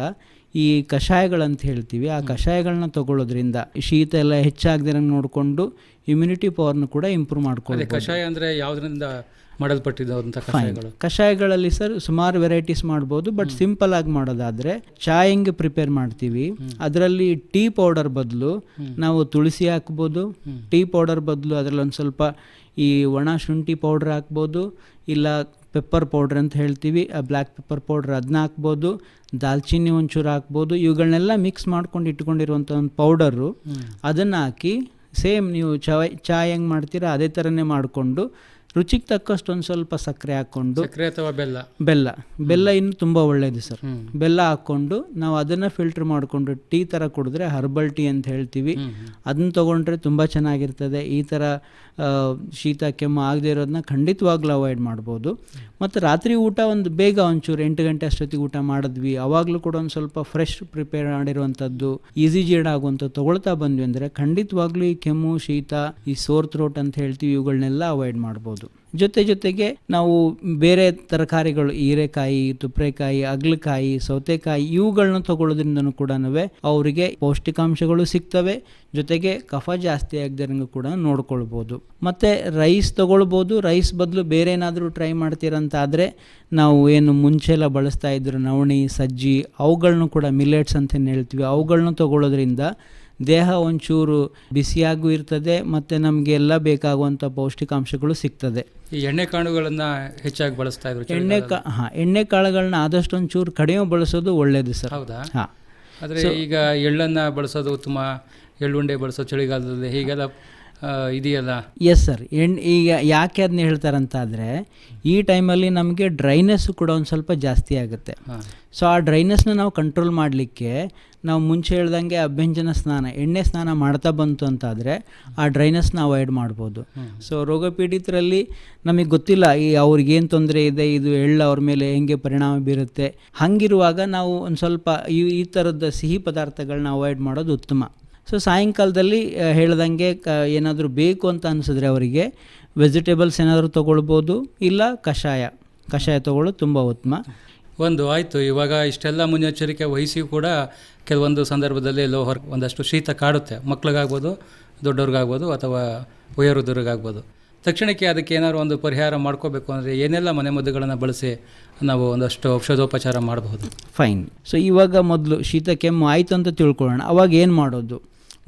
ಈ ಕಷಾಯಗಳಂತ ಹೇಳ್ತೀವಿ ಆ ಕಷಾಯಗಳನ್ನ ತಗೊಳ್ಳೋದ್ರಿಂದ ಶೀತ ಎಲ್ಲ ಹೆಚ್ಚಾಗದಿರಂಗೆ ನೋಡಿಕೊಂಡು ಇಮ್ಯುನಿಟಿ ಪವರ್ನ ಕೂಡ ಇಂಪ್ರೂವ್ ಮಾಡ್ಕೊಳ್ಳಿ ಕಷಾಯ ಅಂದರೆ ಯಾವುದರಿಂದ ಮಾಡಲ್ಪಟ್ಟಿದ್ದಂಥ ಕಷಾಯಗಳು. ಕಷಾಯಗಳಲ್ಲಿ ಸರ್ ಸುಮಾರು ವೆರೈಟೀಸ್ ಮಾಡ್ಬೋದು ಬಟ್ ಸಿಂಪಲ್ ಆಗಿ ಮಾಡೋದಾದ್ರೆ ಚಾಯ್ ಹೆಂಗೆ ಪ್ರಿಪೇರ್ ಮಾಡ್ತೀವಿ ಅದರಲ್ಲಿ ಟೀ ಪೌಡರ್ ಬದಲು ನಾವು ತುಳಸಿ ಹಾಕ್ಬೋದು. ಟೀ ಪೌಡರ್ ಬದಲು ಅದರಲ್ಲಿ ಒಂದು ಸ್ವಲ್ಪ ಈ ಒಣ ಶುಂಠಿ ಪೌಡ್ರ್ ಹಾಕ್ಬೋದು ಇಲ್ಲ ಪೆಪ್ಪರ್ ಪೌಡ್ರ್ ಅಂತ ಹೇಳ್ತೀವಿ. ಆ ಬ್ಲ್ಯಾಕ್ ಪೆಪ್ಪರ್ ಪೌಡ್ರ್ ಅದನ್ನ ಹಾಕ್ಬೋದು ದಾಲ್ಚಿನ್ನಿ ಒಂಚೂರು ಹಾಕ್ಬೋದು. ಇವುಗಳನ್ನೆಲ್ಲ ಮಿಕ್ಸ್ ಮಾಡ್ಕೊಂಡು ಇಟ್ಕೊಂಡಿರುವಂಥ ಒಂದು ಪೌಡರು ಅದನ್ನು ಹಾಕಿ ಸೇಮ್ ನೀವು ಚಾಯ್ ಚಾಯ್ ಹೆಂಗೆ ಮಾಡ್ತೀರಾ ಅದೇ ಥರನೇ ಮಾಡಿಕೊಂಡು ರುಚಿಗೆ ತಕ್ಕಷ್ಟು ಒಂದು ಸ್ವಲ್ಪ ಸಕ್ಕರೆ ಹಾಕ್ಕೊಂಡು ಸಕ್ಕರೆ ಅಥವಾ ಬೆಲ್ಲ? ಬೆಲ್ಲ. ಬೆಲ್ಲ ಇನ್ನು ತುಂಬ ಒಳ್ಳೆಯದು ಸರ್. ಬೆಲ್ಲ ಹಾಕ್ಕೊಂಡು ನಾವು ಅದನ್ನು ಫಿಲ್ಟರ್ ಮಾಡಿಕೊಂಡು ಟೀ ಥರ ಕುಡಿದ್ರೆ ಹರ್ಬಲ್ ಟೀ ಅಂತ ಹೇಳ್ತೀವಿ. ಅದನ್ನ ತೊಗೊಂಡ್ರೆ ತುಂಬ ಚೆನ್ನಾಗಿರ್ತದೆ. ಈ ಥರ ಶೀತ ಕೆಮ್ಮು ಆಗದೆ ಇರೋದನ್ನ ಖಂಡಿತವಾಗ್ಲೂ ಅವಾಯ್ಡ್ ಮಾಡ್ಬೋದು. ಮತ್ತು ರಾತ್ರಿ ಊಟ ಒಂದು ಬೇಗ ಒಂಚೂರು ಎಂಟು ಗಂಟೆ ಅಷ್ಟೊತ್ತಿಗೆ ಊಟ ಮಾಡಿದ್ವಿ. ಅವಾಗಲೂ ಕೂಡ ಒಂದು ಸ್ವಲ್ಪ ಫ್ರೆಶ್ ಪ್ರಿಪೇರ್ ಮಾಡಿರುವಂಥದ್ದು ಈಸಿ ಜೀರ್ಣ ಆಗುವಂಥದ್ದು ತೊಗೊಳ್ತಾ ಬಂದ್ವಿ ಅಂದರೆ ಖಂಡಿತವಾಗ್ಲೂ ಈ ಕೆಮ್ಮು ಶೀತ ಈ ಸೋರ್ ಥ್ರೋಟ್ ಅಂತ ಹೇಳ್ತೀವಿ ಇವುಗಳನ್ನೆಲ್ಲ ಅವಾಯ್ಡ್ ಮಾಡ್ಬೋದು. ಮಾಡ್ಬೋದು ಜೊತೆ ಜೊತೆಗೆ ನಾವು ಬೇರೆ ತರಕಾರಿಗಳು, ಹೀರೆಕಾಯಿ ತುಪ್ಪರೆಕಾಯಿ ಅಗ್ಲಕಾಯಿ ಸೌತೆಕಾಯಿ ಇವುಗಳನ್ನ ತಗೊಳ್ಳೋದ್ರಿಂದನೂ ಕೂಡ ಅವರಿಗೆ ಪೌಷ್ಟಿಕಾಂಶಗಳು ಸಿಗ್ತವೆ. ಜೊತೆಗೆ ಕಫ ಜಾಸ್ತಿ ಆಗದಿರಂಗೂ ಕೂಡ ನೋಡ್ಕೊಳ್ಬೋದು. ಮತ್ತು ರೈಸ್ ತಗೊಳ್ಬೋದು. ರೈಸ್ ಬದಲು ಬೇರೆ ಏನಾದರೂ ಟ್ರೈ ಮಾಡ್ತೀರಂತ ಆದರೆ ನಾವು ಏನು ಮುಂಚೆಲ್ಲ ಬಳಸ್ತಾ ಇದ್ರು ನವಣಿ, ಸಜ್ಜಿ ಅವುಗಳನ್ನು ಕೂಡ ಮಿಲೆಟ್ಸ್ ಅಂತ ಹೇಳ್ತೀವಿ. ಅವುಗಳನ್ನ ತಗೊಳ್ಳೋದ್ರಿಂದ ದೇಹ ಒಂಚೂರು ಬಿಸಿಯಾಗೂ ಇರ್ತದೆ ಮತ್ತು ನಮಗೆಲ್ಲ ಬೇಕಾಗುವಂಥ ಪೌಷ್ಟಿಕಾಂಶಗಳು ಸಿಗ್ತದೆ. ಈ ಎಣ್ಣೆ ಕಾಳುಗಳನ್ನು ಹೆಚ್ಚಾಗಿ ಬಳಸ್ತಾ ಇದ್ರು ಎಣ್ಣೆ. ಕಾ ಹಾಂ ಎಣ್ಣೆ ಕಾಳುಗಳನ್ನ ಆದಷ್ಟು ಒಂಚೂರು ಕಡಿಮೆ ಬಳಸೋದು ಒಳ್ಳೆಯದು ಸರ್. ಹೌದಾ? ಹಾಂ. ಆದರೆ ಈಗ ಎಳ್ಳನ್ನು ಬಳಸೋದು ಉತ್ತಮ ಎಳ್ಳುಂಡೆ ಬಳಸೋ ಚಳಿಗಾಲದಲ್ಲಿ ಹೀಗೆಲ್ಲ ಇದೆಯಲ್ಲ? ಎಸ್ ಸರ್ ಎಣ್ಣೆ ಈಗ ಯಾಕೆ ಅದನ್ನ ಹೇಳ್ತಾರಂತಾದರೆ ಈ ಟೈಮಲ್ಲಿ ನಮಗೆ ಡ್ರೈನೆಸ್ಸು ಕೂಡ ಒಂದು ಸ್ವಲ್ಪ ಜಾಸ್ತಿ ಆಗುತ್ತೆ. ಸೊ ಆ ಡ್ರೈನೆಸ್ನ ನಾವು ಕಂಟ್ರೋಲ್ ಮಾಡಲಿಕ್ಕೆ ನಾವು ಮುಂಚೆ ಹೇಳ್ದಂಗೆ ಅಭ್ಯಂಜನ ಸ್ನಾನ ಎಣ್ಣೆ ಸ್ನಾನ ಮಾಡ್ತಾ ಬಂತು ಅಂತಾದರೆ ಆ ಡ್ರೈನೆಸ್ನ ಅವಾಯ್ಡ್ ಮಾಡ್ಬೋದು. ಸೊ ರೋಗಪೀಡಿತರಲ್ಲಿ ನಮಗೆ ಗೊತ್ತಿಲ್ಲ ಈ ಅವ್ರಿಗೇನು ತೊಂದರೆ ಇದೆ ಇದು ಎಳ್ಳು ಅವ್ರ ಮೇಲೆ ಹೆಂಗೆ ಪರಿಣಾಮ ಬೀರುತ್ತೆ. ಹಾಗಿರುವಾಗ ನಾವು ಒಂದು ಸ್ವಲ್ಪ ಈ ಈ ಥರದ ಸಿಹಿ ಪದಾರ್ಥಗಳನ್ನ ಅವಾಯ್ಡ್ ಮಾಡೋದು ಉತ್ತಮ. ಸೊ ಸಾಯಂಕಾಲದಲ್ಲಿ ಹೇಳ್ದಂಗೆ ಕ ಏನಾದರೂ ಬೇಕು ಅಂತ ಅನಿಸಿದ್ರೆ ಅವರಿಗೆ ವೆಜಿಟೇಬಲ್ಸ್ ಏನಾದರೂ ತೊಗೊಳ್ಬೋದು ಇಲ್ಲ ಕಷಾಯ. ಕಷಾಯ ತೊಗೊಳ್ಳೋದು ತುಂಬ ಉತ್ತಮ. ಒಂದು ಆಯಿತು. ಇವಾಗ ಇಷ್ಟೆಲ್ಲ ಮುನ್ನೆಚ್ಚರಿಕೆ ವಹಿಸಿ ಕೂಡ ಕೆಲವೊಂದು ಸಂದರ್ಭದಲ್ಲಿ ಎಲ್ಲೋ ಹೊರ ಒಂದಷ್ಟು ಶೀತ ಕಾಡುತ್ತೆ. ಮಕ್ಳಿಗಾಗ್ಬೋದು ದೊಡ್ಡವ್ರಿಗಾಗ್ಬೋದು ಅಥವಾ ವಯೋವೃದ್ಧರಿಗಾಗ್ಬೋದು. ತಕ್ಷಣಕ್ಕೆ ಅದಕ್ಕೆ ಏನಾದರೂ ಒಂದು ಪರಿಹಾರ ಮಾಡ್ಕೋಬೇಕು ಅಂದರೆ ಏನೆಲ್ಲ ಮನೆಮದ್ದುಗಳನ್ನು ಬಳಸಿ ನಾವು ಒಂದಷ್ಟು ಔಷಧೋಪಚಾರ ಮಾಡಬಹುದು? ಫೈನ್ ಸೊ ಇವಾಗ ಮೊದಲು ಶೀತ ಕೆಮ್ಮು ಆಯಿತು ಅಂತ ತಿಳ್ಕೊಳ್ಳೋಣ. ಅವಾಗ ಏನು ಮಾಡೋದು?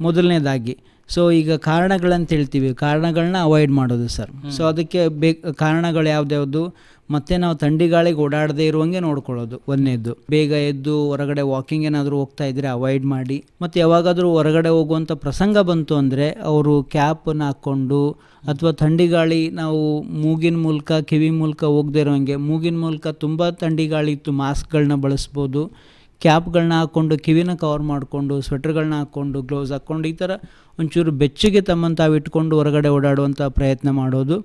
ಮೊದಲನೇದಾಗಿ. ಸೊ ಈಗ ಕಾರಣಗಳಂತ ಹೇಳ್ತೀವಿ. ಕಾರಣಗಳನ್ನ ಅವಾಯ್ಡ್ ಮಾಡೋದು ಸರ್. ಸೊ ಅದಕ್ಕೆ ಬೇ ಕಾರಣಗಳು ಯಾವ್ದ್ಯಾವುದು? ಮತ್ತೆ ನಾವು ಥಂಡಿ ಗಾಳಿಗೆ ಓಡಾಡದೇ ಇರುವಂಗೆ ನೋಡ್ಕೊಳ್ಳೋದು ಒಂದನೇದ್ದು. ಬೇಗ ಎದ್ದು ಹೊರಗಡೆ ವಾಕಿಂಗ್ ಏನಾದರೂ ಹೋಗ್ತಾ ಇದ್ದರೆ ಅವಾಯ್ಡ್ ಮಾಡಿ. ಮತ್ತೆ ಯಾವಾಗಾದರೂ ಹೊರಗಡೆ ಹೋಗುವಂಥ ಪ್ರಸಂಗ ಬಂತು ಅಂದರೆ ಅವರು ಕ್ಯಾಪನ್ನು ಹಾಕ್ಕೊಂಡು ಅಥವಾ ಥಂಡಿ ಗಾಳಿ ನಾವು ಮೂಗಿನ ಮೂಲಕ ಕಿವಿ ಮೂಲಕ ಹೋಗದೇ ಇರೋಂಗೆ ಮೂಗಿನ ಮೂಲಕ ತುಂಬ ಥಂಡಿ ಗಾಳಿ ಇತ್ತು ಮಾಸ್ಕ್ಗಳನ್ನ ಬಳಸ್ಬೋದು. ಕ್ಯಾಪ್ಗಳನ್ನ ಹಾಕ್ಕೊಂಡು ಕಿವಿನ ಕವರ್ ಮಾಡಿಕೊಂಡು ಸ್ವೆಟರ್ಗಳನ್ನ ಹಾಕ್ಕೊಂಡು ಗ್ಲೌಸ್ ಹಾಕ್ಕೊಂಡು ಈ ಥರ ಒಂಚೂರು ಬೆಚ್ಚಗೆ ತಮ್ಮನ್ನು ತಾವು ಇಟ್ಕೊಂಡು ಹೊರಗಡೆ ಓಡಾಡುವಂಥ ಪ್ರಯತ್ನ ಮಾಡೋದು.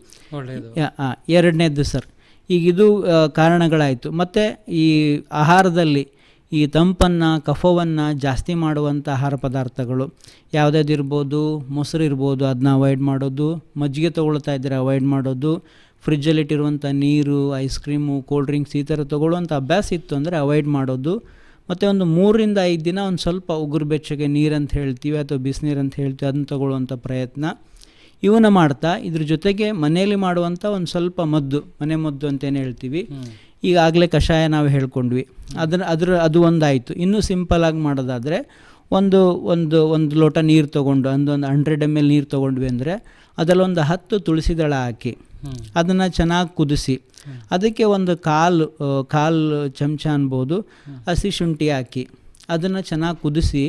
ಎರಡನೇದ್ದು ಸರ್. ಈಗ ಇದು ಕಾರಣಗಳಾಯಿತು. ಮತ್ತು ಈ ಆಹಾರದಲ್ಲಿ ಈ ತಂಪನ್ನು ಕಫವನ್ನು ಜಾಸ್ತಿ ಮಾಡುವಂಥ ಆಹಾರ ಪದಾರ್ಥಗಳು ಯಾವುದ್ಯಾವ್ದು ಇರ್ಬೋದು? ಮೊಸರು ಇರ್ಬೋದು ಅದನ್ನ ಅವಾಯ್ಡ್ ಮಾಡೋದು. ಮಜ್ಜಿಗೆ ತೊಗೊಳ್ತಾ ಇದ್ದರೆ ಅವಾಯ್ಡ್ ಮಾಡೋದು. ಫ್ರಿಜ್ಜಲ್ಲಿಟ್ಟಿರುವಂಥ ನೀರು ಐಸ್ ಕ್ರೀಮು ಕೋಲ್ಡ್ ಡ್ರಿಂಕ್ಸ್ ಈ ಥರ ತೊಗೊಳ್ಳುವಂಥ ಅಭ್ಯಾಸ ಇತ್ತು ಅಂದರೆ ಅವಾಯ್ಡ್ ಮಾಡೋದು. ಮತ್ತು ಒಂದು ಮೂರರಿಂದ ಐದು ದಿನ ಒಂದು ಸ್ವಲ್ಪ ಉಗುರು ಬೆಚ್ಚಗೆ ನೀರು ಅಂತ ಹೇಳ್ತೀವಿ ಅಥವಾ ಬಿಸಿನೀರು ಅಂತ ಹೇಳ್ತೀವಿ ಅದನ್ನ ತಗೊಳ್ಳುವಂಥ ಪ್ರಯತ್ನ ಇವನ್ನ ಮಾಡ್ತಾ ಇದ್ರ ಜೊತೆಗೆ ಮನೆಯಲ್ಲಿ ಮಾಡುವಂಥ ಒಂದು ಸ್ವಲ್ಪ ಮದ್ದು ಮನೆ ಮದ್ದು ಅಂತೇನು ಹೇಳ್ತೀವಿ ಈಗಾಗಲೇ ಕಷಾಯ ನಾವು ಹೇಳ್ಕೊಂಡ್ವಿ. ಅದರ ಅದ್ರ ಅದು ಒಂದಾಯಿತು. ಇನ್ನೂ ಸಿಂಪಲಾಗಿ ಮಾಡೋದಾದರೆ ಒಂದು ಒಂದು ಒಂದು ಲೋಟ ನೀರು ತೊಗೊಂಡು ಅಂದೊಂದು ಹಂಡ್ರೆಡ್ ಎಂ ಎಲ್ ನೀರು ತೊಗೊಂಡ್ವಿ ಅಂದರೆ ಅದರಲ್ಲೊಂದು ಹತ್ತು ತುಳಸಿ ದಳ ಹಾಕಿ ಅದನ್ನು ಚೆನ್ನಾಗಿ ಕುದಿಸಿ. ಅದಕ್ಕೆ ಒಂದು ಕಾಲು ಕಾಲು ಚಮಚ ಅನ್ಬೋದು. ಹಸಿ ಶುಂಠಿ ಹಾಕಿ. ಅದನ್ನು ಚೆನ್ನಾಗಿ ಕುದಿಸಿ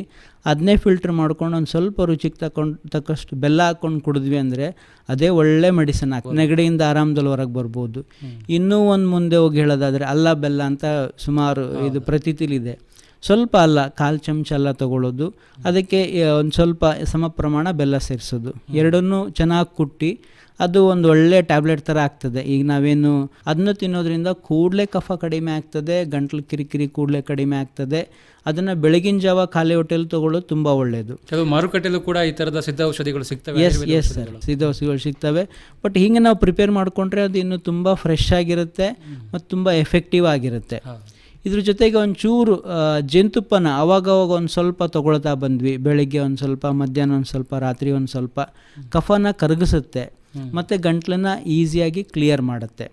ಅದನ್ನೇ ಫಿಲ್ಟ್ರ್ ಮಾಡ್ಕೊಂಡು ಒಂದು ಸ್ವಲ್ಪ ರುಚಿಗೆ ತಕೊಂಡು ತಕ್ಕಷ್ಟು ಬೆಲ್ಲ ಹಾಕ್ಕೊಂಡು ಕುಡಿದ್ವಿ ಅಂದರೆ ಅದೇ ಒಳ್ಳೆ ಮೆಡಿಸನ್. ಹಾಕಿ ನೆಗಡಿಯಿಂದ ಆರಾಮದಲ್ಲಿ ಹೊರಗೆ ಬರ್ಬೋದು. ಇನ್ನೂ ಒಂದು ಮುಂದೆ ಹೋಗಿ ಹೇಳೋದಾದರೆ ಅಲ್ಲ ಬೆಲ್ಲ ಅಂತ ಸುಮಾರು ಇದು ಪ್ರತೀತಿಲಿದೆ. ಸ್ವಲ್ಪ ಅಲ್ಲ ಕಾಲು ಚಮಚ ಎಲ್ಲ ತಗೊಳ್ಳೋದು. ಅದಕ್ಕೆ ಒಂದು ಸ್ವಲ್ಪ ಸಮ ಪ್ರಮಾಣ ಬೆಲ್ಲ ಸೇರಿಸೋದು. ಎರಡನ್ನೂ ಚೆನ್ನಾಗಿ ಕುಟ್ಟಿ ಅದು ಒಂದು ಒಳ್ಳೆ ಟ್ಯಾಬ್ಲೆಟ್ ಥರ ಆಗ್ತದೆ. ಈಗ ನಾವೇನು ಅದನ್ನು ತಿನ್ನೋದ್ರಿಂದ ಕೂಡಲೇ ಕಫ ಕಡಿಮೆ ಆಗ್ತದೆ ಗಂಟ್ಲು ಕಿರಿಕಿರಿ ಕೂಡಲೇ ಕಡಿಮೆ ಆಗ್ತದೆ. ಅದನ್ನು ಬೆಳಗಿನ ಜಾವ ಖಾಲಿ ಹೊಟ್ಟೆಲಿ ತಗೊಳ್ಳೋದು ತುಂಬ ಒಳ್ಳೆಯದು ಕೆಲವು ಮಾರುಕಟ್ಟೆಯಲ್ಲೂ ಕೂಡ ಈ ಥರದ ಸಿದ್ಧ ಔಷಧಿಗಳು ಸಿಗ್ತವೆ ಎಸ್ ಎಸ್ ಸರ್ ಔಷಧಿಗಳು. ಸಿದ್ಧೌಷಧಿಗಳು ಸಿಗ್ತವೆ. ಬಟ್ ಹಿಂಗೆ ನಾವು ಪ್ರಿಪೇರ್ ಮಾಡಿಕೊಂಡ್ರೆ ಅದು ಇನ್ನೂ ತುಂಬ ಫ್ರೆಶ್ ಆಗಿರುತ್ತೆ ಮತ್ತು ತುಂಬ ಎಫೆಕ್ಟಿವ್ ಆಗಿರುತ್ತೆ. ಇದ್ರ ಜೊತೆಗೆ ಒಂಚೂರು ಚೂರು ಜೇನುತುಪ್ಪನ ಅವಾಗವಾಗ ಒಂದು ಸ್ವಲ್ಪ ತೊಗೊಳ್ತಾ ಬಂದ್ವಿ. ಬೆಳಿಗ್ಗೆ ಒಂದು ಸ್ವಲ್ಪ ಮಧ್ಯಾಹ್ನ ಒಂದು ಸ್ವಲ್ಪ ರಾತ್ರಿ ಒಂದು ಸ್ವಲ್ಪ. ಕಫನ ಕರಗಿಸುತ್ತೆ. ಮತ್ತು ಗಂಟ್ಲನ್ನ ಈಸಿಯಾಗಿ ಕ್ಲಿಯರ್ ಮಾಡುತ್ತೆ.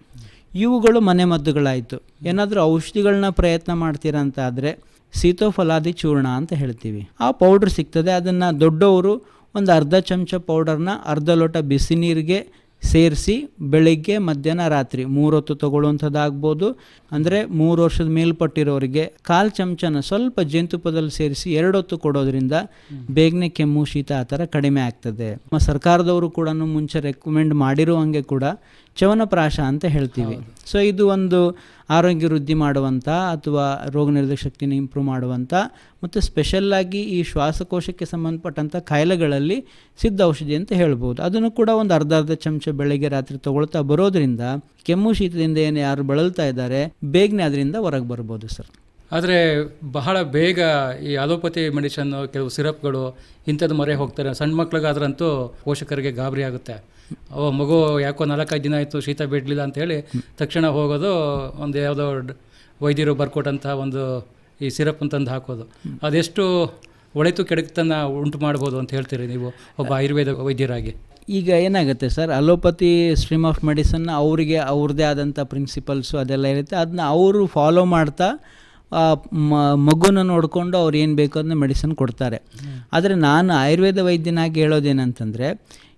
ಇವುಗಳು ಮನೆ ಮದ್ದುಗಳಾಯಿತು. ಏನಾದರೂ ಔಷಧಿಗಳನ್ನ ಪ್ರಯತ್ನ ಮಾಡ್ತೀರಾ ಅಂತ ಆದರೆ ಸೀತೋಫಲಾದಿ ಚೂರ್ಣ ಅಂತ ಹೇಳ್ತೀವಿ. ಆ ಪೌಡ್ರ್ ಸಿಗ್ತದೆ. ಅದನ್ನು ದೊಡ್ಡವರು ಒಂದು ಅರ್ಧ ಚಮಚ ಪೌಡರ್ನ ಅರ್ಧ ಲೋಟ ಬಿಸಿ ನೀರಿಗೆ ಸೇರಿಸಿ ಬೆಳಿಗ್ಗೆ ಮಧ್ಯಾಹ್ನ ರಾತ್ರಿ ಮೂರು ಹೊತ್ತು ತಗೊಳ್ಳುವಂಥದ್ದಾಗ್ಬೋದು. ಅಂದರೆ ಮೂರು ವರ್ಷದ ಮೇಲ್ಪಟ್ಟಿರೋರಿಗೆ ಕಾಲು ಚಮಚನ ಸ್ವಲ್ಪ ಜೇನುತುಪ್ಪದಲ್ಲಿ ಸೇರಿಸಿ ಎರಡು ಹೊತ್ತು ಕೊಡೋದ್ರಿಂದ ಬೇಗನೆ ಕೆಮ್ಮು ಶೀತ ಆ ಥರ ಕಡಿಮೆ ಆಗ್ತದೆ. ನಮ್ಮ ಸರ್ಕಾರದವರು ಕೂಡ ಮುಂಚೆ ರೆಕಮೆಂಡ್ ಮಾಡಿರೋ ಹಂಗೆ ಕೂಡ ಚವನಪ್ರಾಶ ಅಂತ ಹೇಳ್ತೀವಿ. ಸೊ ಇದು ಒಂದು ಆರೋಗ್ಯ ವೃದ್ಧಿ ಮಾಡುವಂಥ ಅಥವಾ ರೋಗ ನಿರೋಧಕ ಶಕ್ತಿನ ಇಂಪ್ರೂವ್ ಮಾಡುವಂಥ ಮತ್ತು ಸ್ಪೆಷಲ್ಲಾಗಿ ಈ ಶ್ವಾಸಕೋಶಕ್ಕೆ ಸಂಬಂಧಪಟ್ಟಂಥ ಕಾಯಿಲೆಗಳಲ್ಲಿ ಸಿದ್ಧ ಔಷಧಿ ಅಂತ ಹೇಳ್ಬೋದು. ಅದನ್ನು ಕೂಡ ಒಂದು ಅರ್ಧ ಅರ್ಧ ಚಮಚ ಬೆಳಗ್ಗೆ ರಾತ್ರಿ ತಗೊಳ್ತಾ ಬರೋದ್ರಿಂದ ಕೆಮ್ಮು, ಶೀತದಿಂದ ಏನು ಯಾರು ಬಳಲ್ತಾ ಇದ್ದಾರೆ ಬೇಗನೆ ಅದರಿಂದ ಹೊರಗೆ ಬರ್ಬೋದು ಸರ್. ಆದರೆ ಬಹಳ ಬೇಗ ಈ ಅಲೋಪತಿ ಮೆಡಿಷನ್ನು ಕೆಲವು ಸಿರಪ್ಗಳು ಇಂಥದ್ದು ಮೊರೆ ಹೋಗ್ತಾರೆ. ಸಣ್ಣ ಮಕ್ಳಿಗಾದ್ರಂತೂ ಪೋಷಕರಿಗೆ ಗಾಬರಿ ಆಗುತ್ತೆ. ಓ ಮಗು ಯಾಕೋ ನಾಲ್ಕೈದು ದಿನ ಆಯಿತು ಶೀತ ಬಿಡಲಿಲ್ಲ ಅಂತೇಳಿ ತಕ್ಷಣ ಹೋಗೋದು ಒಂದು ಯಾವುದೋ ವೈದ್ಯರು ಬರ್ಕೊಟ್ಟಂಥ ಒಂದು ಈ ಸಿರಪ್ ಅಂತಂದು ಹಾಕೋದು. ಅದೆಷ್ಟು ಒಳಿತು ಕೆಡಕ್ತನ ಉಂಟು ಮಾಡ್ಬೋದು ಅಂತ ಹೇಳ್ತೀರಿ ನೀವು ಒಬ್ಬ ಆಯುರ್ವೇದ ವೈದ್ಯರಾಗಿ. ಈಗ ಏನಾಗುತ್ತೆ sir? Allopathy stream of medicine ಅವರಿಗೆ ಅವ್ರದ್ದೇ ಆದಂಥ ಪ್ರಿನ್ಸಿಪಲ್ಸು ಅದೆಲ್ಲ ಇರುತ್ತೆ. ಅದನ್ನ ಅವರು ಫಾಲೋ ಮಾಡ್ತಾ ಮಗುನ ನೋಡಿಕೊಂಡು ಅವ್ರು ಏನು ಬೇಕೋ ಅದನ್ನ ಮೆಡಿಸನ್ ಕೊಡ್ತಾರೆ. ಆದರೆ ನಾನು ಆಯುರ್ವೇದ ವೈದ್ಯನಾಗಿ ಹೇಳೋದೇನಂತಂದರೆ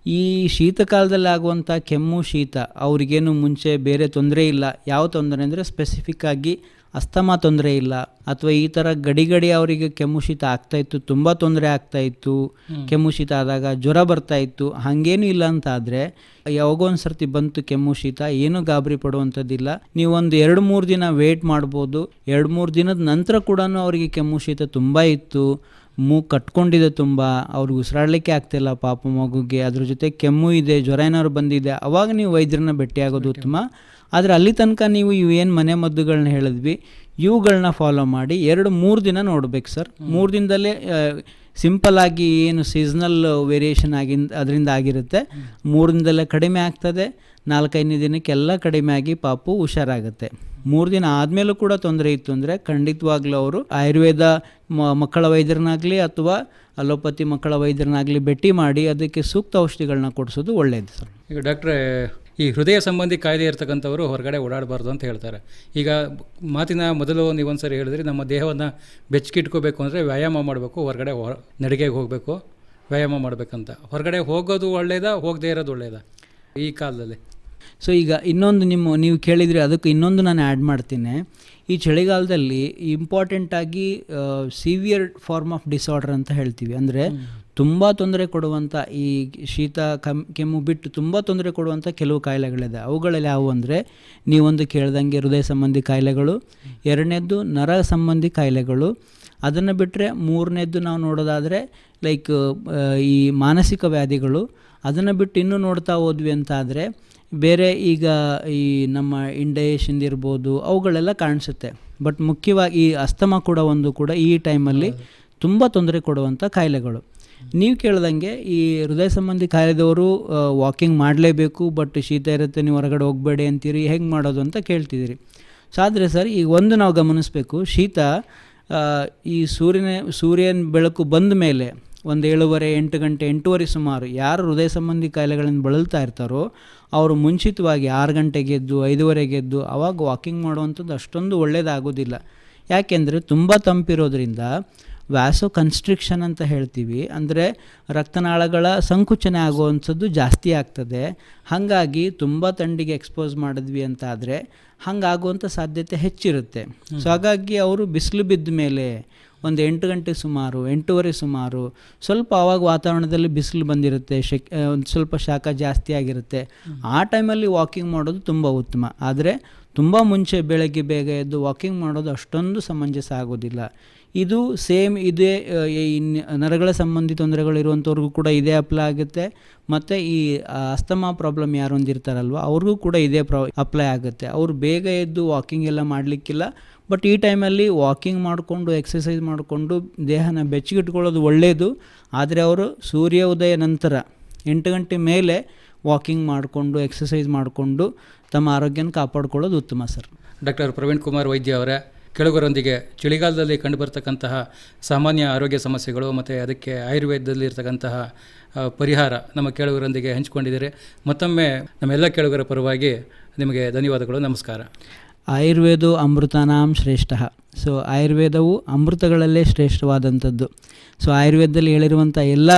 ಈ ಶೀತಕಾಲದಲ್ಲಿ ಆಗುವಂಥ ಕೆಮ್ಮು ಶೀತ ಅವ್ರಿಗೇನು ಮುಂಚೆ ಬೇರೆ ತೊಂದರೆ ಇಲ್ಲ. ಯಾವ ತೊಂದರೆ ಅಂದರೆ ಸ್ಪೆಸಿಫಿಕ್ ಆಗಿ ಅಸ್ತಮಾ ತೊಂದರೆ ಇಲ್ಲ. ಅಥವಾ ಈ ಥರ ಗಡಿ ಗಡಿ ಅವರಿಗೆ ಕೆಮ್ಮು ಶೀತ ಆಗ್ತಾ ಇತ್ತು ತುಂಬ ತೊಂದರೆ ಆಗ್ತಾ ಇತ್ತು. ಕೆಮ್ಮು ಶೀತ ಆದಾಗ ಜ್ವರ ಬರ್ತಾ ಇತ್ತು. ಹಾಗೇನು ಇಲ್ಲ ಅಂತ ಆದರೆ ಯಾವಾಗೋ ಒಂದು ಸರ್ತಿ ಬಂತು ಕೆಮ್ಮು ಶೀತ ಏನೂ ಗಾಬರಿ ಪಡುವಂಥದ್ದಿಲ್ಲ. ನೀವೊಂದು ಒಂದು ಎರಡು ಮೂರು ದಿನ ವೇಟ್ ಮಾಡ್ಬೋದು. ಎರಡು ಮೂರು ದಿನದ ನಂತರ ಕೂಡ ಅವರಿಗೆ ಕೆಮ್ಮು ಶೀತ ತುಂಬ ಇತ್ತು. ಮೂಗು ಕಟ್ಕೊಂಡಿದೆ ತುಂಬ ಅವ್ರಿಗೆ ಉಸಿರಾಡಲಿಕ್ಕೆ ಆಗ್ತಿಲ್ಲ ಪಾಪ ಮಗುಗೆ. ಅದ್ರ ಜೊತೆ ಕೆಮ್ಮು ಇದೆ ಜ್ವರ ಏನಾದ್ರು ಬಂದಿದೆ ಅವಾಗ ನೀವು ವೈದ್ಯರನ್ನ ಭೇಟಿಯಾಗೋದು ಉತ್ತಮ. ಆದರೆ ಅಲ್ಲಿ ತನಕ ನೀವು ಇವು ಏನು ಮನೆ ಮದ್ದುಗಳನ್ನ ಹೇಳಿದ್ವಿ ಇವುಗಳನ್ನ ಫಾಲೋ ಮಾಡಿ ಎರಡು ಮೂರು ದಿನ ನೋಡ್ಬೇಕು ಸರ್. ಮೂರು ದಿನದಲ್ಲೇ ಸಿಂಪಲ್ ಆಗಿ ಏನು ಸೀಸ್ನಲ್ ವೇರಿಯೇಷನ್ ಆಗಿ ಅದರಿಂದ ಆಗಿರುತ್ತೆ. ಮೂರು ದಿನದಲ್ಲೇ ಕಡಿಮೆ ಆಗ್ತದೆ ನಾಲ್ಕೈದನೇ ದಿನಕ್ಕೆಲ್ಲ ಕಡಿಮೆ ಆಗಿ ಪಾಪು ಹುಷಾರಾಗುತ್ತೆ. ಮೂರು ದಿನ ಆದಮೇಲೂ ಕೂಡ ತೊಂದರೆ ಇತ್ತು ಅಂದರೆ ಖಂಡಿತವಾಗ್ಲೂ ಅವರು ಆಯುರ್ವೇದ ಮಕ್ಕಳ ವೈದ್ಯರನ್ನಾಗಲಿ ಅಥವಾ ಅಲೋಪತಿ ಮಕ್ಕಳ ವೈದ್ಯರನ್ನಾಗಲಿ ಭೇಟಿ ಮಾಡಿ ಅದಕ್ಕೆ ಸೂಕ್ತ ಔಷಧಿಗಳನ್ನ ಕೊಡಿಸೋದು ಒಳ್ಳೆಯದು ಸರ್. ಈಗ ಡಾಕ್ಟ್ರೇ, ಈ ಹೃದಯ ಸಂಬಂಧಿ ಕಾಯಿಲೆ ಇರ್ತಕ್ಕಂಥವರು ಹೊರಗಡೆ ಓಡಾಡಬಾರ್ದು ಅಂತ ಹೇಳ್ತಾರೆ. ಈಗ ಮಾತಿನ ಮೊದಲು ಒಂದು ಸರಿ ಹೇಳಿದ್ರಿ, ನಮ್ಮ ದೇಹವನ್ನು ಬೆಚ್ಚಗಿಟ್ಕೋಬೇಕು ಅಂದರೆ ವ್ಯಾಯಾಮ ಮಾಡಬೇಕು, ಹೊರಗಡೆ ಹೊ ನಡಿಗೆಗೆ ಹೋಗಬೇಕು, ವ್ಯಾಯಾಮ ಮಾಡಬೇಕಂತ. ಹೊರಗಡೆ ಹೋಗೋದು ಒಳ್ಳೆಯದಾ ಹೋಗದೇ ಇರೋದು ಒಳ್ಳೆಯದಾ ಈ ಕಾಲದಲ್ಲಿ? ಸೊ ಈಗ ಇನ್ನೊಂದು ನಿಮ್ಮ ನೀವು ಕೇಳಿದರೆ ಅದಕ್ಕೆ ಇನ್ನೊಂದು ನಾನು ಆ್ಯಡ್ ಮಾಡ್ತೀನಿ. ಈ ಚಳಿಗಾಲದಲ್ಲಿ ಇಂಪಾರ್ಟೆಂಟಾಗಿ ಸಿವಿಯರ್ ಫಾರ್ಮ್ ಆಫ್ ಡಿಸಾರ್ಡರ್ ಅಂತ ಹೇಳ್ತೀವಿ. ಅಂದರೆ ತುಂಬ ತೊಂದರೆ ಕೊಡುವಂಥ ಈ ಶೀತ ಕಮ್ ಕೆಮ್ಮು ಬಿಟ್ಟು ತುಂಬ ತೊಂದರೆ ಕೊಡುವಂಥ ಕೆಲವು ಕಾಯಿಲೆಗಳಿದೆ. ಅವುಗಳಲ್ಲಿ ಯಾವುವು ಅಂದರೆ ನೀವೊಂದು ಕೇಳ್ದಂಗೆ ಹೃದಯ ಸಂಬಂಧಿ ಕಾಯಿಲೆಗಳು ಎರಡನೇದ್ದು ನರ ಸಂಬಂಧಿ ಕಾಯಿಲೆಗಳು. ಅದನ್ನು ಬಿಟ್ಟರೆ ಮೂರನೇದ್ದು ನಾವು ನೋಡೋದಾದರೆ ಲೈಕ್ ಈ ಮಾನಸಿಕ ವ್ಯಾಧಿಗಳು. ಅದನ್ನು ಬಿಟ್ಟು ಇನ್ನೂ ನೋಡ್ತಾ ಹೋದ್ವಿ ಅಂತಾದರೆ ಬೇರೆ ಈಗ ಈ ನಮ್ಮ ಇಂಡೇಷನ್ ಇರ್ಬೋದು ಅವುಗಳೆಲ್ಲ ಕಾಣಿಸುತ್ತೆ. ಬಟ್ ಮುಖ್ಯವಾಗಿ ಈ ಅಸ್ತಮ ಕೂಡ ಒಂದು ಕೂಡ ಈ ಟೈಮಲ್ಲಿ ತುಂಬ ತೊಂದರೆ ಕೊಡುವಂಥ ಕಾಯಿಲೆಗಳು. ನೀವು ಕೇಳ್ದಂಗೆ ಈ ಹೃದಯ ಸಂಬಂಧಿ ಕಾಯಿಲೆದವರು ವಾಕಿಂಗ್ ಮಾಡಲೇಬೇಕು ಬಟ್ ಶೀತ ಇರುತ್ತೆ ನೀವು ಹೊರಗಡೆ ಹೋಗಬೇಡಿ ಅಂತೀರಿ ಹೆಂಗೆ ಮಾಡೋದು ಅಂತ ಕೇಳ್ತಿದ್ದೀರಿ. ಸೊ ಆದರೆ ಸರ್ ಈಗ ಒಂದು ನಾವು ಗಮನಿಸಬೇಕು ಶೀತ ಈ ಸೂರ್ಯನ ಸೂರ್ಯನ ಬೆಳಕು ಬಂದ ಮೇಲೆ ಒಂದು ಏಳುವರೆ ಎಂಟು ಗಂಟೆ ಎಂಟೂವರೆ ಸುಮಾರು ಯಾರು ಹೃದಯ ಸಂಬಂಧಿ ಕಾಯಿಲೆಗಳನ್ನು ಬಳಲ್ತಾ ಇರ್ತಾರೋ ಅವರು ಮುಂಚಿತವಾಗಿ ಆರು ಗಂಟೆಗೆ ಎದ್ದು ಐದುವರೆಗೆ ಎದ್ದು ಅವಾಗ ವಾಕಿಂಗ್ ಮಾಡುವಂಥದ್ದು ಅಷ್ಟೊಂದು ಒಳ್ಳೆಯದಾಗೋದಿಲ್ಲ ಯಾಕೆಂದರೆ ತುಂಬ ತಂಪಿರೋದ್ರಿಂದ ವ್ಯಾಸೋ ಕನ್ಸ್ಟ್ರಿಕ್ಷನ್ ಅಂತ ಹೇಳ್ತೀವಿ. ಅಂದರೆ ರಕ್ತನಾಳಗಳ ಸಂಕುಚನೆ ಆಗುವಂಥದ್ದು ಜಾಸ್ತಿ ಆಗ್ತದೆ. ಹಾಗಾಗಿ ತುಂಬ ತಂಡಿಗೆ ಎಕ್ಸ್ಪೋಸ್ ಮಾಡಿದ್ವಿ ಅಂತ ಆದರೆ ಹಾಗಾಗುವಂಥ ಸಾಧ್ಯತೆ ಹೆಚ್ಚಿರುತ್ತೆ. ಸೊ ಹಾಗಾಗಿ ಅವರು ಬಿಸಿಲು ಬಿದ್ದ ಮೇಲೆ ಒಂದು ಎಂಟು ಗಂಟೆ ಸುಮಾರು ಎಂಟೂವರೆ ಸುಮಾರು ಸ್ವಲ್ಪ ಆವಾಗ ವಾತಾವರಣದಲ್ಲಿ ಬಿಸಿಲು ಬಂದಿರುತ್ತೆ ಶೆಕ್ ಒಂದು ಸ್ವಲ್ಪ ಶಾಖ ಜಾಸ್ತಿ ಆಗಿರುತ್ತೆ. ಆ ಟೈಮಲ್ಲಿ ವಾಕಿಂಗ್ ಮಾಡೋದು ತುಂಬ ಉತ್ತಮ. ಆದರೆ ತುಂಬ ಮುಂಚೆ ಬೆಳಗ್ಗೆ ಬೇಗ ಎದ್ದು ವಾಕಿಂಗ್ ಮಾಡೋದು ಅಷ್ಟೊಂದು ಸಮಂಜಸ ಆಗೋದಿಲ್ಲ. ಇದು ಸೇಮ್ ಇದೇ ಈ ನರಗಳ ಸಂಬಂಧಿ ತೊಂದರೆಗಳಿರುವಂಥವ್ರಿಗೂ ಕೂಡ ಇದೇ ಅಪ್ಲೈ ಆಗುತ್ತೆ. ಮತ್ತು ಈ ಅಸ್ತಮಾ ಪ್ರಾಬ್ಲಮ್ ಯಾರು ಹೊಂದಿರ್ತಾರಲ್ವ ಅವ್ರಿಗೂ ಕೂಡ ಇದೇ ಪ್ರಾ ಅಪ್ಲೈ ಆಗುತ್ತೆ. ಅವರು ಬೇಗ ಎದ್ದು ವಾಕಿಂಗ್ ಎಲ್ಲ ಮಾಡಲಿಕ್ಕಿಲ್ಲ. ಬಟ್ ಈ ಟೈಮಲ್ಲಿ ವಾಕಿಂಗ್ ಮಾಡಿಕೊಂಡು ಎಕ್ಸಸೈಸ್ ಮಾಡಿಕೊಂಡು, ದೇಹನ ಬೆಚ್ಚಗಿಟ್ಕೊಳ್ಳೋದು ಒಳ್ಳೆಯದು ಆದರೆ ಅವರು ಸೂರ್ಯ ಉದಯ ನಂತರ ಎಂಟು ಗಂಟೆ ಮೇಲೆ ವಾಕಿಂಗ್ ಮಾಡಿಕೊಂಡು ಎಕ್ಸಸೈಸ್ ಮಾಡಿಕೊಂಡು ತಮ್ಮ ಆರೋಗ್ಯನ ಕಾಪಾಡ್ಕೊಳ್ಳೋದು ಉತ್ತಮ ಸರ್ ಡಾಕ್ಟರ್ ಪ್ರವೀಣ್ ಕುಮಾರ್ ವೈದ್ಯ ಅವರೇ ಕೆಳಗರೊಂದಿಗೆ ಚಳಿಗಾಲದಲ್ಲಿ ಕಂಡುಬರ್ತಕ್ಕಂತಹ ಸಾಮಾನ್ಯ ಆರೋಗ್ಯ ಸಮಸ್ಯೆಗಳು ಮತ್ತು ಅದಕ್ಕೆ ಆಯುರ್ವೇದದಲ್ಲಿ ಇರತಕ್ಕಂತಹ ಪರಿಹಾರ ನಮ್ಮ ಕೆಳಗರೊಂದಿಗೆ ಹಂಚಿಕೊಂಡಿದ್ದೀರಿ. ಮತ್ತೊಮ್ಮೆ ನಮ್ಮೆಲ್ಲ ಕೆಳಗರ ಪರವಾಗಿ ನಿಮಗೆ ಧನ್ಯವಾದಗಳು. ನಮಸ್ಕಾರ. ಆಯುರ್ವೇದೋ ಅಮೃತಾನಾಂ ಶ್ರೇಷ್ಠ. ಸೊ ಆಯುರ್ವೇದವು ಅಮೃತಗಳಲ್ಲೇ ಶ್ರೇಷ್ಠವಾದಂಥದ್ದು. ಸೊ ಆಯುರ್ವೇದದಲ್ಲಿ ಹೇಳಿರುವಂಥ ಎಲ್ಲ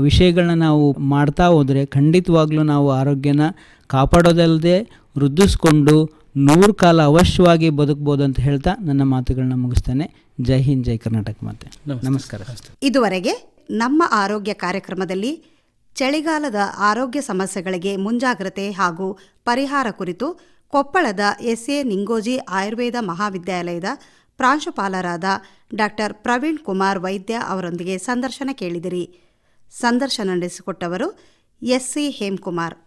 ವಿಷಯಗಳನ್ನ ನಾವು ಮಾಡ್ತಾ ಹೋದರೆ ಖಂಡಿತವಾಗ್ಲೂ ನಾವು ಆರೋಗ್ಯನ ಕಾಪಾಡೋದಲ್ಲದೆ ವೃದ್ಧಿಸ್ಕೊಂಡು ನೂರು ಕಾಲ ಅವಶ್ಯವಾಗಿ ಬದುಕ್ಬೋದು ಅಂತ ಹೇಳ್ತಾ ನನ್ನ ಮಾತುಗಳನ್ನ ಮುಗಿಸ್ತೇನೆ. ಜೈ ಹಿಂದ್ ಜೈ ಕರ್ನಾಟಕ ಮಾತೆ. ನಮಸ್ಕಾರ. ಇದುವರೆಗೆ ನಮ್ಮ ಆರೋಗ್ಯ ಕಾರ್ಯಕ್ರಮದಲ್ಲಿ ಚಳಿಗಾಲದ ಆರೋಗ್ಯ ಸಮಸ್ಯೆಗಳಿಗೆ ಮುಂಜಾಗ್ರತೆ ಹಾಗೂ ಪರಿಹಾರ ಕುರಿತು ಕೊಪ್ಪಳದ ಎಸ್ ಎ ನಿಂಗೋಜಿ ಆಯುರ್ವೇದ ಮಹಾವಿದ್ಯಾಲಯದ ಪ್ರಾಂಶುಪಾಲರಾದ ಡಾಕ್ಟರ್ ಪ್ರವೀಣ್ ಕುಮಾರ್ ವೈದ್ಯ ಅವರೊಂದಿಗೆ ಸಂದರ್ಶನ ಕೇಳಿದಿರಿ. ಸಂದರ್ಶನ ನಡೆಸಿಕೊಟ್ಟವರು ಎಸ್ ಸಿ ಹೇಮ್ಕುಮಾರ್.